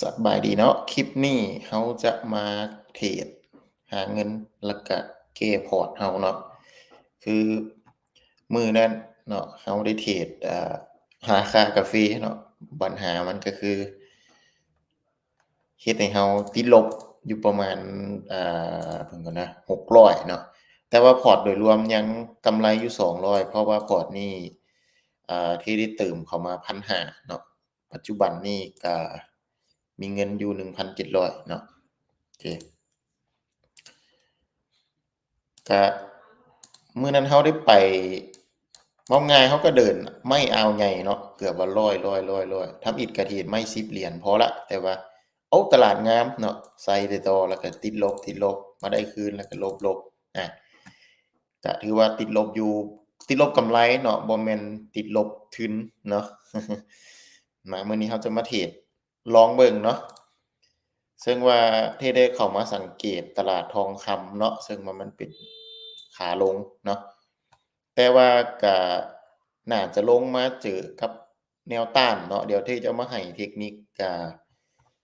สบายดีเนาะคลิปนี้เราจะมาเทรดหาเงินแล้วก็แก้พอร์ตเราเนาะคือมือนั้นเนาะเราได้เทรดหาค่ากาแฟเนาะปัญหามันก็คือเฮ็ดให้เราติดลบอยู่ประมาณอ่าเบิ่งก่อนนะ600เนาะแต่ว่าพอร์ตโดยรวมยังกำไรอยู่200เพราะว่าพอร์ตนี้อ่าที่ได้เติมเข้ามา1,500เนาะปัจจุบันนี้ก็ มีเงินอยู่1,700เจ็ดร้อยเนาะโอเคก็เมื้อนั้นเราได้ไปเว้าง่ายเราก็เดินไม้อ่าวใหญ่เนาะเกือบว่า100 100 100ๆทำอิฐก็เทรดไม้10เหรียญพอล้วแต่ว่าโอ้ตลาดงามเนาะใส่ได้ต่อแล้วก็ติดลบติดลบมาได้คืนแล้วก็ลบๆอาก็ถือว่าติดลบอยู่ติดลบกำไรเนาะบ่แม่นติดลบทุนเนาะมาเมื้อนี้เราจะมาเทรด ลองเบิ่งเนาะซึ่งว่าที่ได้เข้ามาสังเกตตลาดทองคำเนาะซึ่งว่ามันเป็นขาลงเนาะแต่ว่าก็น่าจะลงมาเจอกับแนวต้านเนาะเดี๋ยวที่จะมาให้เทคนิคอ่า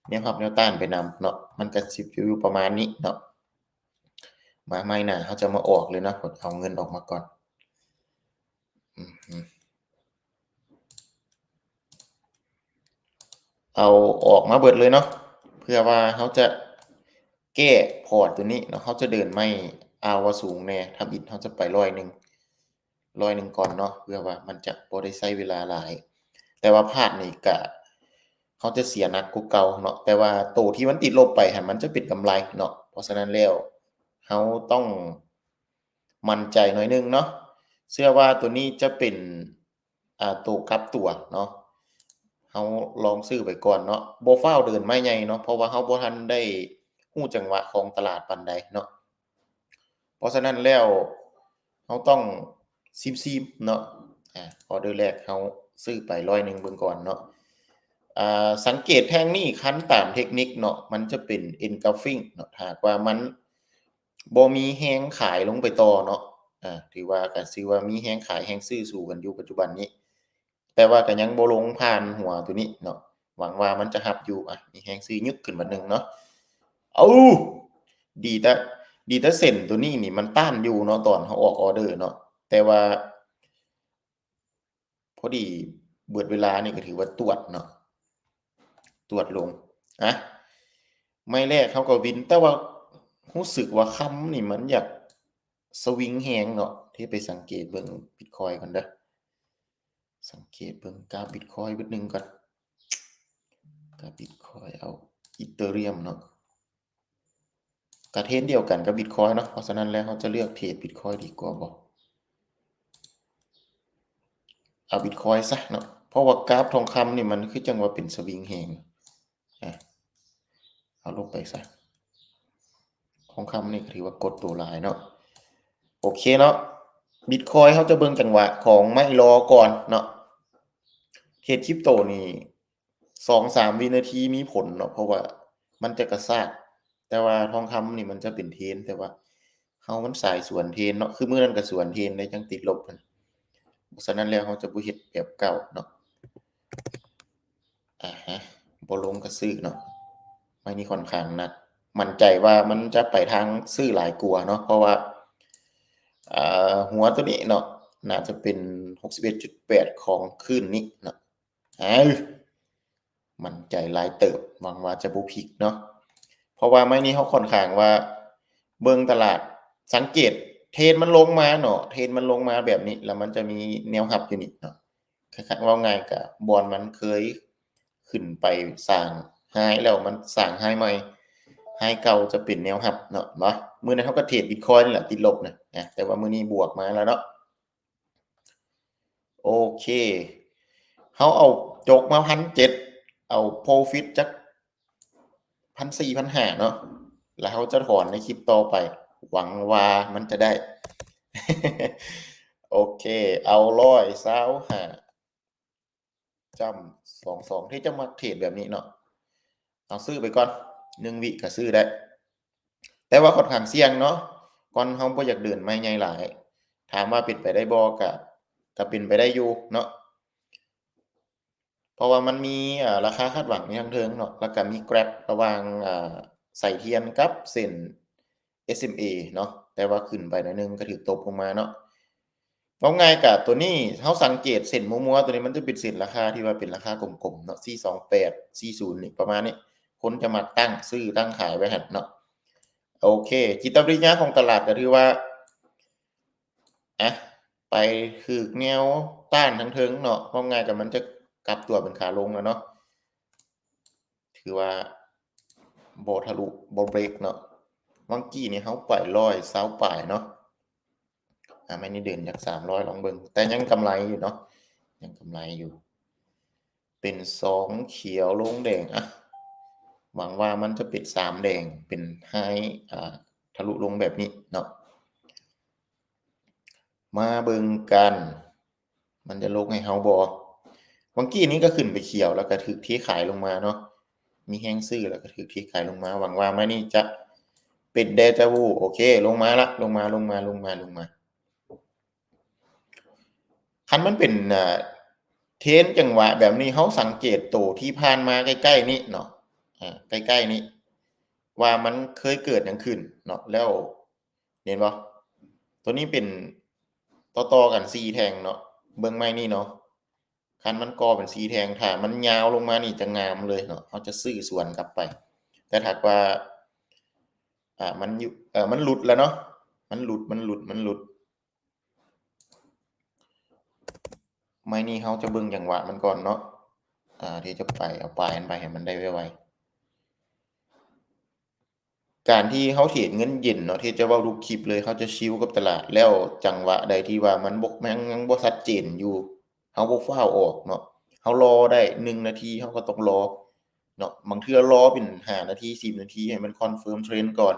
แนวรับแนวต้านไปนำเนาะมันก็สิอยู่ประมาณนี้เนาะมาไม้หน้าเราจะมาออกเลยนะกดเอาเงินออกมาก่อน อือ เอาออกมาเบิดเลยเนาะเพื่อว่าเราจะแก้พอร์ตตัวนี้เนาะเราจะเดินไม้อ่าว่าสูงแน่ทำอิฐเราจะไป100 100ก่อนเนาะเพื่อว่ามันจะบ่ได้ใช้เวลาหลาย แต่ว่าพลาดนี่ก็เราจะเสียนักกว่าเก่าเนาะแต่ว่าโตที่มันติดลบไปหันมันจะเป็นกำไรเนาะเพราะฉะนั้นแล้วเราต้องมั่นใจหน่อยนึงเนาะเชื่อว่าตัวนี้จะเป็นอ่าโตกลับตัวเนาะ เราลองซื้อไปก่อนเนาะบ่ฟ้าวเดินไม้ใหญ่เนาะเพราะว่าเราบ่ทันได้รู้จังหวะของตลาดปานใดเนาะเพราะฉะนั้นแล้วเราต้องซิมๆเนาะอาออเดอร์แรกเราซื้อไป100เบิ่งก่อนเนาะอ่าสังเกตแท่งนี้คันตามเทคนิคเนาะมันจะเป็น engulfing เนาะถ้ากว่ามันบ่มีแรงขายลงไปต่อเนาะอาถือว่าก็ถือว่ามีแรงขายแรงซื้อสู้กันอยู่ปัจจุบันนี้ แต่ว่าก็ยังบ่ลงผ่านหัวตัวนี้เนาะหวังว่ามันจะรับอยู่อะมีแรงซื้อยึกขึ้นมาหนึ่งเนาะเอ้าดีแต่ดีแต่เส้นตัวนี้นี่มันต้านอยู่เนาะตอนเราออกออเดอร์เนาะแต่ว่า พอดีเบิดเวลานี่ก็ถือว่าตรวจเนาะตรวจลงอะไม้แรกเราก็วิน แต่ว่ารู้สึกว่าคำนี่มันอยากสวิงแรงเนาะที่ไปสังเกตเบิ่งบิตคอยก่อนเด้อ สังเกตเบิ่งกราฟบิตคอยน์บิดหนึ่งก่อนกราฟบิตคอยน์เอา Ethereum เนาะก็เทนเดียวกันกับบิตคอยน์เนาะเพราะฉะนั้นแล้วเราจะเลือกเทรดบิตคอยน์ดีกว่าบ่เอาบิตคอยน์ซะเนาะเพราะว่ากราฟทองคำนี่มันคือจังว่าเป็นสวิงแรงอาเอาลงไปซะทองคำนี่ถือว่ากดตัวลายเนาะโอเคเนาะ บิตคอยเราจะเบิ่งจังหวะของไม้รอก่อนเนาะเทรดคริปโตนี่2-3วินาทีมีผลเนาะเพราะว่ามันจะกระชากแต่ว่าทองคำนี่มันจะเป็นเทน แต่ว่าเรามันสายสวนเทนเนาะคือเมื้อนั้นก็สวนเทรนด์เลยจั่งติดลบนั่นเพราะฉะนั้นแล้วเราจะบ่เฮ็ดแบบเก่าเนาะอะฮะบ่ลงก็ซื้อเนาะไม้นี้ค่อนข้างหนักมั่นใจว่ามันจะไปทางซื้อหลายกว่าเนาะเพราะว่า หัวตัวนี้เนาะน่าจะเป็น 61.8 ของคืนนี้เนาะเอ้มันใจลายเติบหวังว่าจะบ่พลิกเนาะเพราะว่าไม้นี้เราค่อนข้างว่า เบิ่งตลาดสังเกตเทนมันลงมาเนาะเทนมันลงมาแบบนี้ แล้วมันจะมีแนวรับอยู่นี่เนาะคล้ายๆว้าไงก็บบอนมันเคยขึ้นไปสร้าง High แล้วมันสร้าง High ใหม่ High เก่าจะเป็นแนวรับเนาะเนามือนั้นเราก็เทรดบิตคอยน์นี่แหละติดลบน่ะอาแต่ว่ามือนี้บวกมาแล้วเนาะโอเคเราเอาจกมา1,700เอา Profit จัก1,400 1,500เนาะแล้วเราจะถอนในคลิปต่อไป หวังว่ามันจะได้ โอเค เอา125จ้ำ22ที่จะมักเทรดแบบนี้เนาะเอาซื้อไปก่อน 1วิก็ซื้อได้ แต่ว่าค่อนข้างเสี่ยงเนาะก่อนเราบ่อยากเดินไม้ใหญ่หลาย ถามว่าเป็นไปได้บ่ก็ก็เป็นไปได้อยู่เนาะเพราะว่ามันมีราคาคาดหวังอยู่ทางเทิงเนาะแล้วก็มี Grab ระวางอ่าไส้เทียนกับเส้น SMA เนาะแต่ว่าขึ้นไปหน่อยนึงก็ถูกตบลงมาเนาะเว้าง่ายก็ตัวนี้เฮาสังเกตเส้นมัวๆตัวนี้มันจะเป็นเส้นราคาที่ว่าเป็นราคากลมๆเนาะ428 40นี่ประมาณนี้ คนจะมักตั้งซื้อตั้งขายไว้หันเนาะโอเค จิตวิทยาของตลาดก็ถือว่าอะไปถึกแนวต้านทางเทิงเนาะเว้าง่ายก็มันจะกลับตัวเป็นขาลงแล้วเนาะถือว่าบ่ทะลุบ่เบรกเนาะวังกี้นี่เฮาไป120ปลายเนาะอ่าไม่นี่เดินจาก300ลองเบิ่งแต่ยังกำไรอยู่เนาะยังกำไรอยู่ เป็น2เขียวลงแดงอะ หวังว่ามันจะเป็น3แดงเป็น High อ่าทะลุลงแบบนี้เนาะมาเบิงกัน มันจะลงให้เฮาบ่วังกี้นี้ก็ขึ้นไปเขียวแล้วก็ถูกเทขายลงมาเนาะมีแรงซื้อแล้วก็ถูกเทขายลงมา หวังว่ามื้อนี้จะเป็น Deja vu โอเค ลงมาล้วลงมาลงมาลงมาลงมาคันมันเป็นเทนจังหวะแบบนี้เฮาสังเกตตัวที่ผ่านมาใกล้ ๆ นี้เนาะ ใกล้ๆนี้ ว่ามันเคยเกิดหยังขึ้นเนาะแล้วเห็นบ่ตัวนี้เป็นต่อๆกัน4แทงเนาะเบิ่งไม้นี่เนาะคันมันก่อเป็น4แทงถ้ามันยาวลงมานี่จะงามเลยเนาะเฮาจะซื้อส่วนกลับไป แต่ถ้าหากว่า อ่ามันอยู่เออมันหลุดแล้วเนาะมันหลุดมันหลุดมันหลุดไม้นี้เฮาจะเบิ่งจังหวะมันก่อนเนาะอ่าที่จะไปเอาปลายมันไปให้มันได้ไวๆ การที่เฮาเทรดเงินเย็นเนาะที่จะว้าทุกคลิปเลยเฮาจะชิลกับตลาดแล้วจังหวะใดที่ว่ามันบ่ยังยังบ่ชัดเจนอยู่เฮาบ่ฟ้าวออกเนาะเฮารอได้1นาทีเฮาก็ต้องรอเนาะบางเทื่อรอเป็น5นาที10นาทีให้มันคอนเฟิร์มเทรนด์ก่อน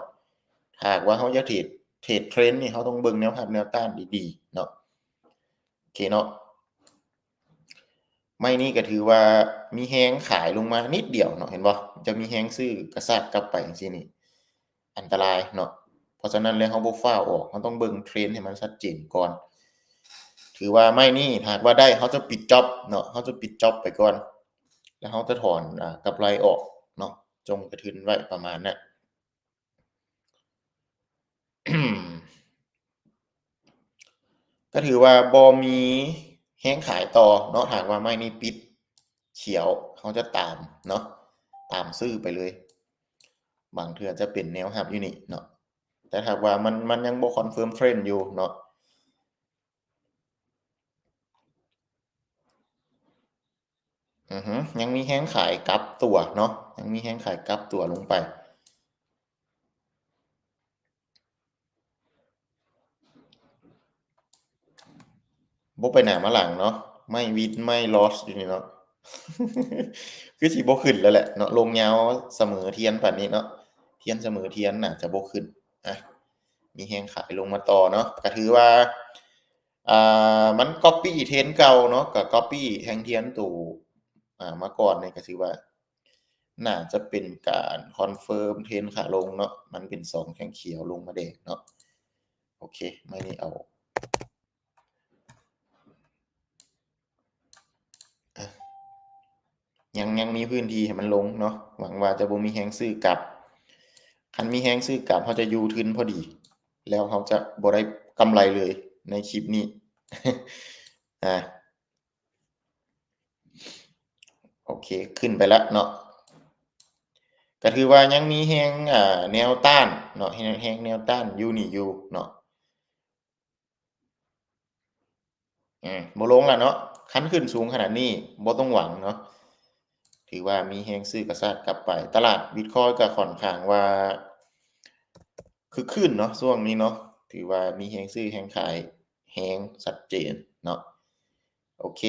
หากว่าเฮาจะเทรดเทรดเทรนด์นี่เฮาต้องเบิ่งแนวรับแนวต้านดีๆเนาะโอเคเนาะไม้นี้ก็ถือว่ามีแรงขายลงมานิดเดียวเนาะเห็นบ่จะมีแรงซื้อกระซากกลับไปจังซี่นี่ อันตรายเนาะเพราะฉะนั้นแล้วเฮาบ่ฟ้าออกเฮาต้องเบิ่งเทรนด์ให้มันชัดเจนก่อน ถือว่าไม้นี้ถ้าหากว่าได้เฮาจะปิดจ็อบเนาะเฮาจะปิดจ็อบไปก่อน แล้วเฮาจะถอนอ่ากำไรออกเนาะจงกระทุนไว้ประมาณนั้นก็ถือว่าบ่มีแรงขายต่อเนาะหากว่าไม้นี้ปิดเขียวเฮาจะตามเนาะตามซื้อไปเลย บางเทื่อจะเป็นแนวรับอยู่นี่เนาะแต่ถ้าหากว่ามันมันยังบ่คอนเฟิร์มเทรนด์อยู่เนาะอือฮึยังมีแรงขายกลับตัวเนาะยังมีแรงขายกลับตัวลงไปบ่ไปหนามาหลังเนาะไม่วินไม่ลอสอยู่นี่เนาะคือสิบ่ขึ้นแล้วแหละเนาะลงยาวเสมอเทียนปานนี้เนาะ ทียนเสมอเทียนน่าจะบ่ขึ้นอะมีแรงขายลงมาต่อเนาะก็ถือว่าอ่ามันก๊อบปี้เทนเก่าเนาะก็ก๊อบปี้แท่งเทียนตัวอ่ามาก่อนเนี่ก็ถือว่า น่าจะเป็นการคอนเฟิร์มเทนขาลงเนาะมันเป็น2แท่งเขียวลงมาแดงเนาะโอเค ไม้นี้เอาอยังยังมีพื้นที่ให้มันลงเนาะหวังว่าจะบ่มีแรงซื้อกลับ คันมีแรงซื้อกลับเฮาจะยูทุนพอดี แล้วเฮาจะบ่ได้กำไรเลยในคลิปนี้อาโอเคขึ้นไปแล้วเนาะก็ถือว่ายังมีแรงอ่าแนวต้านเนาะแรงแรงแนวต้านยูนี่ยูเนาะอืมบ่ลงแล้วเนาะคันขึ้นสูงขนาดนี้บ่ต้องหวังเนาะ ถือว่ามีแรงซื้อกระซากกลับไป ตลาดบิตคอยก็ค่อนข้างว่าคึกคืนเนาะช่วงนี้เนาะถือว่ามีแรงซื้อแรงขายแรงชัดเจนเนาะโอเค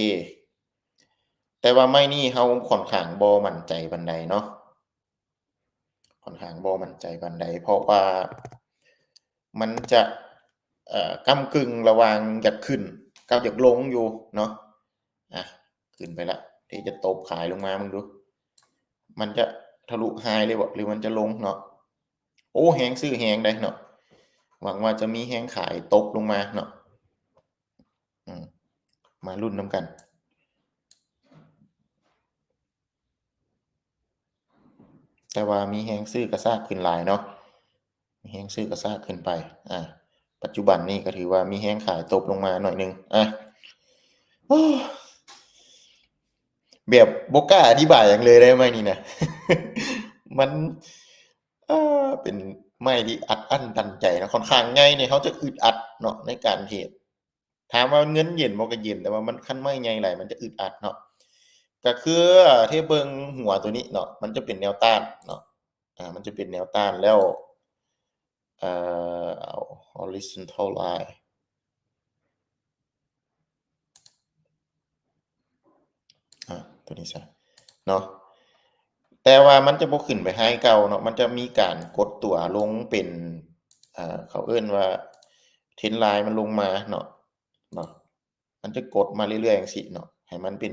แต่ว่าไม้นี้เฮาค่อนข้างบ่มั่นใจปานใดเนาะค่อนข้างบ่มั่นใจปานใดเพราะว่ามันจะเอ่อก้ำกึ่งระว่างอยากขึ้นกับอยากลงอยู่เนาะอะขึ้นไปล้วที่จะตบขายลงมามึงดู มันจะทะลุไฮเลยบ่หรือมันจะลงเนาะโอ้แหงซื้อแหงได้เนาะหวังว่าจะมีแหงขายตกลงมาเนาะมารุ่นน้ำกัน แต่ว่ามีแหงซื้อกระซากขึ้นหลายเนาะมีแหงซื้อกระซากขึ้นไป อะปัจจุบันนี่ก็ถือว่ามีแหงขายตกลงมาหน่อยนึงอะ แบบบกล้าอธิบายหยังเลยได้ไหมนี่นะมันเป็นไม้ที่อัดอั้นตันใจนะค่อนข้างใหญ่เนี่ยเขาจะอึดอัดเนาะในการเฮ็ดถามว่าเงินเย็นบ่ก็เย็นแต่ว่ามันคันไม้ใหญ่หลายมันจะอึดอัดเนาะก็คือเทเบิงหัวตัวนี้เนาะมันจะเป็นแนวต้านเนาะอ่ามันจะเป็นแนวต้านแล้วเอ่อเอา horizontal line อ่า ตัวนี้ซะเนาะแต่ว่ามันจะบ่ขึ้นไปไฮเก่าเนาะมันจะมีการกดตัวลงเป็นอ่าเขาเอิ้นว่าเทนไลน์มันลงมาเนาะเนาะมันจะกดมาเรื่อยๆจังซี่เนาะให้มันเป็น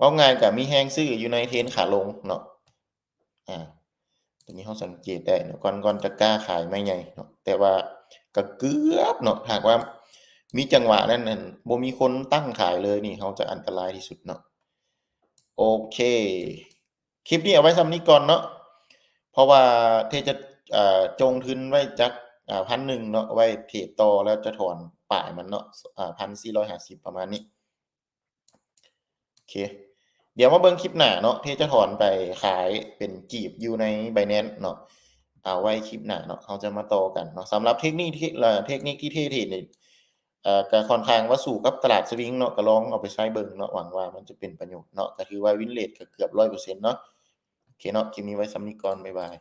ว้าง่ายก็มีแรงซื้ออยู่ในเทนขาลงเนาะอ่าตัวนี้เราสังเกตได้เนาะก่อนก่อนจะกล้าขายไม้ใหญ่เนาะแต่ว่าก็เกือบเนาะหากว่ามีจังหวะนั้นนั่นบ่มีคนตั้งขายเลยนี่เราจะอันตรายที่สุดเนาะ โอเค คลิปนี้เอาไว้สำนี้ก่อนเนาะเพราะว่าเทจะจงทุนไว้จักอ่า1,000เนาะไว้เทรดต่อแล้วจะถอนปลายมันเนาะพันสี่ร้อ่า1,450ประมาณนี้โอเค เดี๋ยวมาเบิ่งคลิปหน้าเนาะเทจะถอนไปขายเป็นกีบอยู่ใน Binance เนาะเอาไว้คลิปหน้าเนาะเราจะมาต่อกันเนาะสำหรับเทคนิคที่เทคนิคที่เทเทรดนี่เอ่อ ก็ค่อนข้างว่าสู่กับตลาดสวิงเนาะก็ลองเอาไปใช้เบิ่งเนาะหวังว่ามันจะเป็นประโยชน์เนาะก็คือว่าวินเลทก็เกือบร้อยเปอร์เซ็นต์เนาะโอเคเนาะคลิปนี้ไว้สำนีก่อนบ๊ายบาย